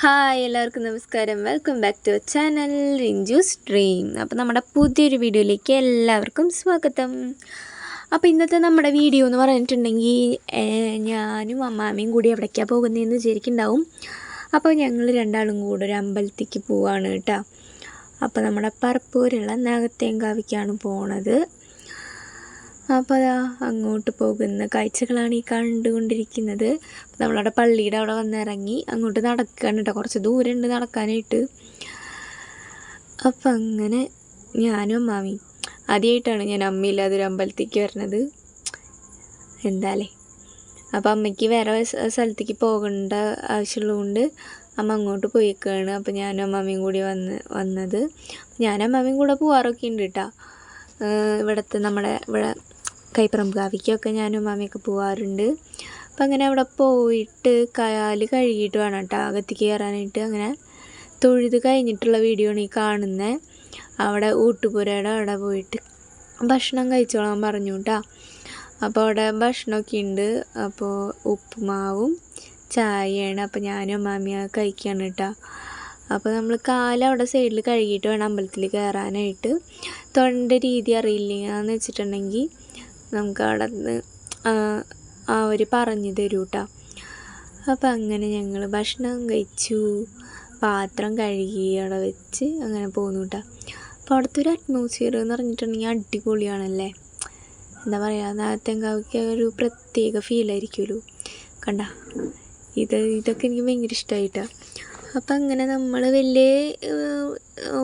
Hi എല്ലാവർക്കും നമസ്കാരം. Welcome back to channel Rinchus dream അപ്പോൾ നമ്മുടെ പുതിയൊരു വീഡിയോയിലേക്ക് എല്ലാവർക്കും സ്വാഗതം. അപ്പോൾ ഇന്നത്തെ നമ്മുടെ വീഡിയോ എന്ന് പറഞ്ഞിട്ടുണ്ടെങ്കിൽ ഞാനും അമ്മാമ്മയും കൂടി എവിടേക്കാണ് പോകുന്നതെന്ന് വിചാരിക്കുന്നുണ്ടാവും. അപ്പോൾ ഞങ്ങൾ രണ്ടാളും കൂടെ ഒരു അമ്പലത്തേക്ക് പോവാണ് കേട്ടോ. അപ്പോൾ നമ്മുടെ പറപ്പൂരുള്ള നാഗത്തേങ്കാവിക്കാണ് പോണത്. അപ്പോൾ അതാ അങ്ങോട്ട് പോകുന്ന കാഴ്ചകളാണ് ഈ കണ്ടുകൊണ്ടിരിക്കുന്നത്. നമ്മളവിടെ പള്ളിയുടെ അവിടെ വന്നിറങ്ങി അങ്ങോട്ട് നടക്കുകയാണ് കേട്ടോ. കുറച്ച് ഉണ്ട് നടക്കാനായിട്ട്. അപ്പം അങ്ങനെ ഞാനും അമ്മാമി ആദ്യമായിട്ടാണ് ഞാൻ അമ്മയില്ലാതെ ഒരു അമ്പലത്തേക്ക് വരുന്നത്. എന്താലേ അപ്പം അമ്മയ്ക്ക് വേറെ സ്ഥ- സ്ഥലത്തേക്ക് പോകേണ്ട ആവശ്യമുള്ളതുകൊണ്ട് അമ്മ അങ്ങോട്ട് പോയിക്കാണ്. അപ്പം ഞാനും അമ്മാമ്മയും കൂടി വന്ന് വന്നത്. ഞാനും അമ്മാമ്മയും കൂടെ പോവാറൊക്കെ ഉണ്ട് കേട്ടോ. ഇവിടുത്തെ നമ്മുടെ ഇവിടെ കൈപ്പറമ്പ് കാവിക്കൊക്കെ ഞാനും മാമിയൊക്കെ പോവാറുണ്ട്. അപ്പം അങ്ങനെ അവിടെ പോയിട്ട് കാൽ കഴുകിയിട്ട് വേണം കേട്ടോ അകത്തേക്ക് കയറാനായിട്ട് അങ്ങനെ തൊഴുത് കഴിഞ്ഞിട്ടുള്ള വീഡിയോ ആണ് ഈ കാണുന്നത് അവിടെ ഊട്ടുപുരയുടെ അവിടെ പോയിട്ട് ഭക്ഷണം കഴിച്ചോളാൻ പറഞ്ഞു കേട്ടോ അപ്പോൾ അവിടെ ഭക്ഷണമൊക്കെ ഉണ്ട്. അപ്പോൾ ഉപ്പുമാവും ചായയാണ്. അപ്പോൾ ഞാനും മാമിയ കഴിക്കുകയാണ് കേട്ടോ അപ്പോൾ നമ്മൾ കാൽ അവിടെ സൈഡിൽ കഴുകിയിട്ട് വേണം അമ്പലത്തിൽ കയറാനായിട്ട്. തൊണ്ട രീതി അറിയില്ല. എന്ന് വെച്ചിട്ടുണ്ടെങ്കിൽ നമുക്ക് അവിടെ നിന്ന് അവർ പറഞ്ഞു തരൂ കേട്ടോ അപ്പം അങ്ങനെ ഞങ്ങൾ ഭക്ഷണം കഴിച്ചു. പാത്രം കഴുകി അവിടെ വെച്ച് അങ്ങനെ പോന്നു കേട്ടോ അപ്പോൾ അവിടുത്തെ ഒരു അറ്റ്മോസ്ഫിയർ എന്ന് പറഞ്ഞിട്ടുണ്ടെങ്കിൽ അടിപൊളിയാണല്ലേ? എന്താ പറയുക നാഗത്തെങ്കാവിക്ക് ഒരു പ്രത്യേക ഫീലായിരിക്കുമല്ലോ കണ്ട? ഇത് ഇതൊക്കെ എനിക്ക് ഭയങ്കര ഇഷ്ടമായിട്ടാണ് അപ്പം അങ്ങനെ നമ്മൾ വലിയ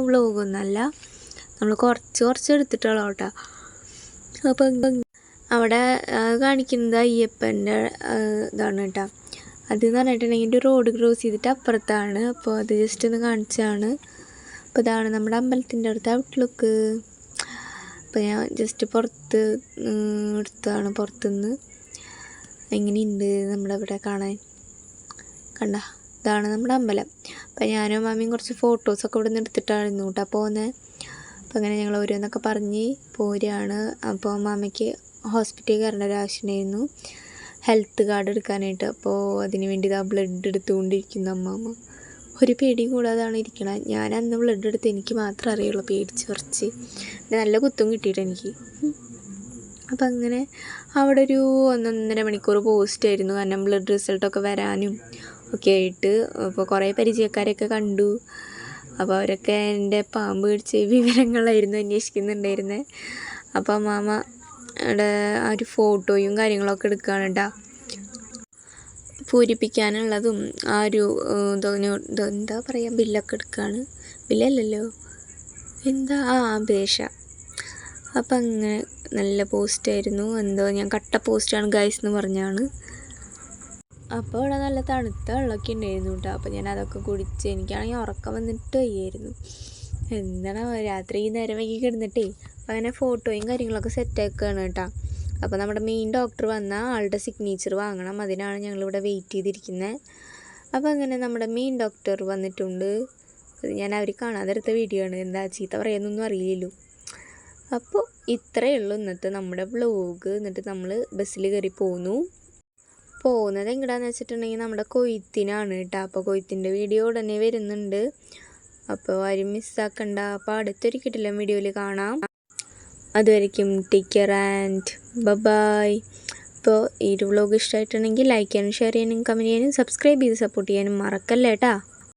വ്ളോഗൊന്നുമല്ല നമ്മൾ കുറച്ച് കുറച്ച് എടുത്തിട്ടുള്ളൂ കേട്ടോ. അപ്പം അവിടെ കാണിക്കുന്നത് അയ്യപ്പന്റെ ഇതാണ് കേട്ടോ. അതെന്ന് പറഞ്ഞിട്ടുണ്ടെങ്കിൽ റോഡ് ക്രോസ് ചെയ്തിട്ട് അപ്പുറത്താണ്. അപ്പോൾ അത് ജസ്റ്റ് ഒന്ന് കാണിച്ചാണ് അപ്പോൾ ഇതാണ് നമ്മുടെ അമ്പലത്തിന്റെ അടുത്ത് ഔട്ട്ലുക്ക് അപ്പോൾ ഞാൻ ജസ്റ്റ് പുറത്ത് എടുത്താണ് പുറത്തുനിന്ന്. എങ്ങനെയുണ്ട് നമ്മുടെ ഇവിടെ കാണാൻ? കണ്ട ഇതാണ് നമ്മുടെ അമ്പലം. അപ്പോൾ ഞാനും മാമിയും കുറച്ച് ഫോട്ടോസൊക്കെ ഇവിടെ നിന്ന് എടുത്തിട്ടായിരുന്നു കേട്ടോ പോകുന്നത് അപ്പോൾ അങ്ങനെ ഞങ്ങൾ ഓരോന്നൊക്കെ പറഞ്ഞ് പോരുകയാണ്. അപ്പോൾ മാമയ്ക്ക് ഹോസ്പിറ്റലിൽ കയറേണ്ട ഒരു ആവശ്യമുണ്ടായിരുന്നു. ഹെൽത്ത് കാർഡ് എടുക്കാനായിട്ട്. അപ്പോൾ അതിന് വേണ്ടി ഇതാ ബ്ലഡ് എടുത്തുകൊണ്ടിരിക്കുന്നു അമ്മാമ്മ ഒരു പേടിയും കൂടാതാണ് ഇരിക്കണത് ഞാൻ അന്ന് ബ്ലഡ് എടുത്ത് എനിക്ക് മാത്രമേ അറിയുള്ളൂ പേടിച്ച് കുറച്ച്. നല്ല കുത്തും കിട്ടിയിട്ട് എനിക്ക്. അപ്പം അങ്ങനെ അവിടെ ഒരു ഒന്നൊന്നര മണിക്കൂർ പോസ്റ്റ് ആയിരുന്നു. കാരണം ബ്ലഡ് റിസൾട്ടൊക്കെ വരാനും ഒക്കെ ആയിട്ട്. അപ്പോൾ കുറേ പരിചയക്കാരെയൊക്കെ കണ്ടു. അപ്പോൾ അവരൊക്കെ എന്റെ പാമ്പ് പിടിച്ച വിവരങ്ങളായിരുന്നു അന്വേഷിക്കുന്നുണ്ടായിരുന്നത് അപ്പോൾ മാമ അവിടെ ആ ഒരു ഫോട്ടോയും കാര്യങ്ങളൊക്കെ എടുക്കുകയാണ് കേട്ടോ പൂരിപ്പിക്കാനുള്ളതും ആ ഒരു എന്താ പറയുക ബില്ലൊക്കെ എടുക്കുകയാണ്. ബില്ലല്ലല്ലോ? എന്താ? ആ അപേക്ഷ. അപ്പം അങ്ങനെ നല്ല പോസ്റ്റായിരുന്നു എന്തോ ഞാൻ കട്ട പോസ്റ്റാണ് ഗൈസ് എന്ന് പറഞ്ഞാണ്. അപ്പോൾ ഇവിടെ നല്ല തണുത്ത വെള്ളമൊക്കെ ഉണ്ടായിരുന്നു കേട്ടോ അപ്പോൾ ഞാൻ അതൊക്കെ കുടിച്ച് എനിക്കാണെങ്കിൽ ഉറക്കം വന്നിട്ട് വയ്യായിരുന്നു. എന്താണ് രാത്രി ഈ നേരം വൈകി കിടന്നിട്ടേ? അങ്ങനെ ഫോട്ടോയും കാര്യങ്ങളൊക്കെ സെറ്റാക്കുകയാണ് കേട്ടോ. അപ്പോൾ നമ്മുടെ മെയിൻ ഡോക്ടർ വന്നാൽ ആളുടെ സിഗ്നേച്ചർ വാങ്ങണം. അതിനാണ് ഞങ്ങളിവിടെ വെയിറ്റ് ചെയ്തിരിക്കുന്നത് അപ്പോൾ അങ്ങനെ നമ്മുടെ മെയിൻ ഡോക്ടർ വന്നിട്ടുണ്ട്. ഞാൻ അവർ കാണാതെടുത്ത വീഡിയോ ആണ്. എന്താ ചീത്ത പറയുന്നൊന്നും അറിയില്ലല്ലോ. അപ്പോൾ ഇത്രയേ ഉള്ളൂ ഇന്നത്തെ നമ്മുടെ വ്ലോഗ് എന്നിട്ട് നമ്മൾ ബസ്സിൽ കയറി പോന്നു. പോകുന്നത് എങ്ങടാന്ന് വെച്ചിട്ടുണ്ടെങ്കിൽ നമ്മുടെ കൊയ്ത്തിനാണ് കേട്ടോ. അപ്പോൾ കൊയ്ത്തിന്റെ വീഡിയോ ഉടനെ വരുന്നുണ്ട്. അപ്പോൾ ആരും മിസ്സാക്കണ്ട അപ്പോൾ അടുത്തൊരു കിട്ടില്ല വീഡിയോയിൽ കാണാം. അതുവരയ്ക്കും take care and bye bye അപ്പോൾ ഈ ഒരു വ്ലോഗ് ഇഷ്ടമായിട്ടുണ്ടെങ്കിൽ ലൈക്ക് ചെയ്യാനും ഷെയർ ചെയ്യാനും കമന്റ് ചെയ്യാനും സബ്സ്ക്രൈബ് ചെയ്ത് സപ്പോർട്ട് ചെയ്യാനും മറക്കല്ലേ കേട്ടാ